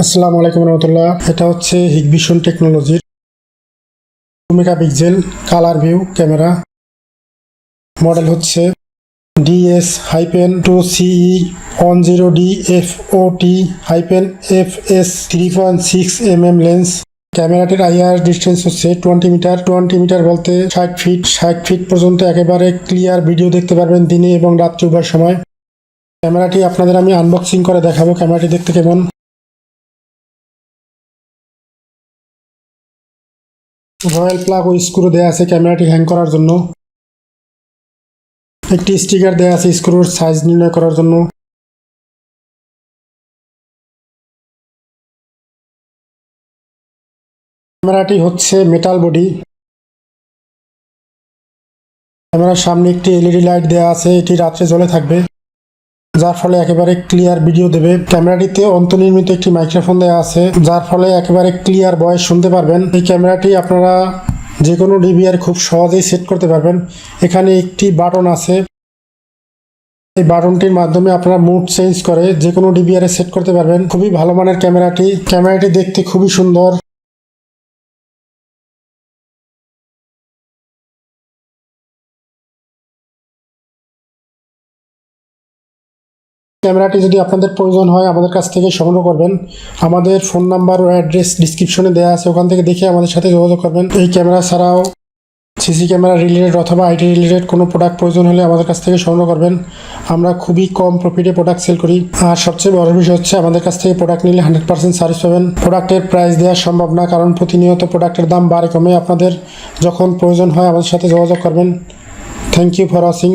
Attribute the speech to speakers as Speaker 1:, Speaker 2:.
Speaker 1: আসসালামু আলাইকুম রহমতুল্লাহ। এটা হচ্ছে হিগভিশন টেকনোলজির ভূমিকা pixel, colour view, camera. Model হচ্ছে DS hyphen two C E one zero D F O T hyphen F S three point six M M lens. ক্যামেরাটির IR distance হচ্ছে twenty metre. Twenty metre বলতে ষাট fit ষাট fit পর্যন্ত একেবারে clear video দেখতে পারবেন দিনে এবং রাত্রি উভয় সময়। ক্যামেরাটি আপনাদের আমি আনবক্সিং করে দেখাবো। ক্যামেরাটি দেখতে কেমন? রয়্যাল প্লাগ ও স্ক্রু দেওয়া আছে ক্যামেরাটি হ্যাং করার জন্য। একটি স্টিকার দেওয়া আছে স্ক্রুর সাইজ নির্ণয় করার জন্য। ক্যামেরাটি হচ্ছে মেটাল বডি ক্যামেরার সামনে একটি এলইডি লাইট দেওয়া আছে, এটি রাত্রে জ্বলে থাকবে। যার ফলে একেবারে ক্লিয়ার ভিডিও দেবে। ক্যামেরাটিতে অন্তর্নির্মিত একটি মাইক্রোফোন দেওয়া আছে, যার ফলে একেবারে ক্লিয়ার ভয়েস শুনতে পারবেন। এই ক্যামেরাটি আপনারা যে কোনো ডিভিআর খুব সহজেই সেট করতে পারবেন। এখানে একটি বাটন আছে। এই বাটনটির মাধ্যমে আপনারা মুড চেঞ্জ করে যে কোনো ডিভিআর সেট করতে পারবেন। খুবই ভালো মানের ক্যামেরাটি। ক্যামেরাটি দেখতে খুবই সুন্দর। ক্যামেরাটি যদি আপনাদের প্রয়োজন হয়, আমাদের কাছ থেকে সংগ্রহ করবেন। আমাদের ফোন নাম্বার ও অ্যাড্রেস ডিসক্রিপশনে দেওয়া আছে, ওখান থেকে দেখে আমাদের সাথে যোগাযোগ করবেন। এই ক্যামেরা ছাড়াও সিসি ক্যামেরা রিলেটেড অথবা আইটি রিলেটেড কোনো প্রোডাক্ট প্রয়োজন হলে আমাদের কাছ থেকে সংগ্রহ করবেন। আমরা খুবই কম প্রফিটে প্রোডাক্ট সেল করি। আর সবচেয়ে বড় বিষয় হচ্ছে, আমাদের কাছ থেকে প্রোডাক্ট নিলে হান্ড্রেড পার্সেন্ট সার্ভিস পাবেন। প্রোডাক্টের প্রাইস দেওয়া সম্ভব না, কারণ প্রতিনিয়ত প্রোডাক্টের দাম বাড়ে কমে। আপনাদের যখন প্রয়োজন হয়, আমাদের সাথে যোগাযোগ করবেন। Thank you for watching